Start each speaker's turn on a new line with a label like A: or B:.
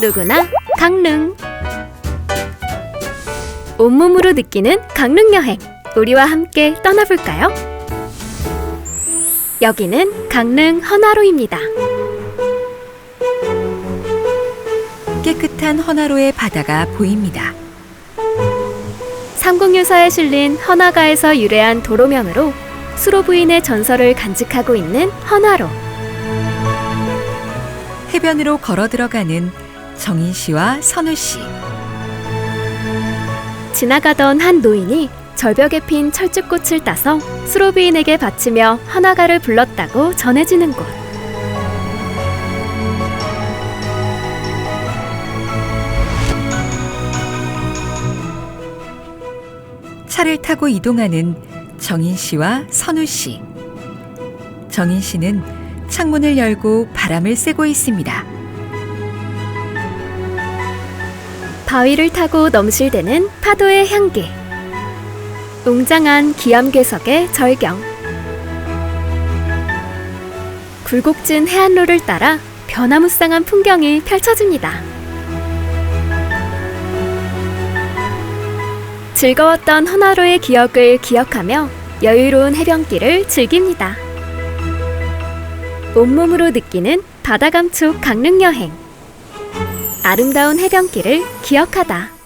A: 누구나 강릉 온몸으로 느끼는 강릉 여행 우리와 함께 떠나볼까요? 여기는 강릉 헌화로입니다.
B: 깨끗한 헌화로의 바다가 보입니다.
A: 삼국유사에 실린 헌화가에서 유래한 도로명으로 수로 부인의 전설을 간직하고 있는 헌화로.
B: 해변으로 걸어 들어가는 정인 씨와 선우 씨.
A: 지나가던 한 노인이 절벽에 핀 철쭉꽃을 따서 수로 부인에게 바치며 헌화가를 불렀다고 전해지는 곳.
B: 차를 타고 이동하는 정인 씨와 선우 씨. 정인 씨는 창문을 열고 바람을 쐬고 있습니다.
A: 바위를 타고 넘실대는 파도의 향기. 웅장한 기암괴석의 절경. 굴곡진 해안로를 따라 변화무쌍한 풍경이 펼쳐집니다. 즐거웠던 헌화로의 기억을 기억하며 여유로운 해변길을 즐깁니다. 온몸으로 느끼는 바다 감촉 강릉 여행. 아름다운 해변길을 기억하다.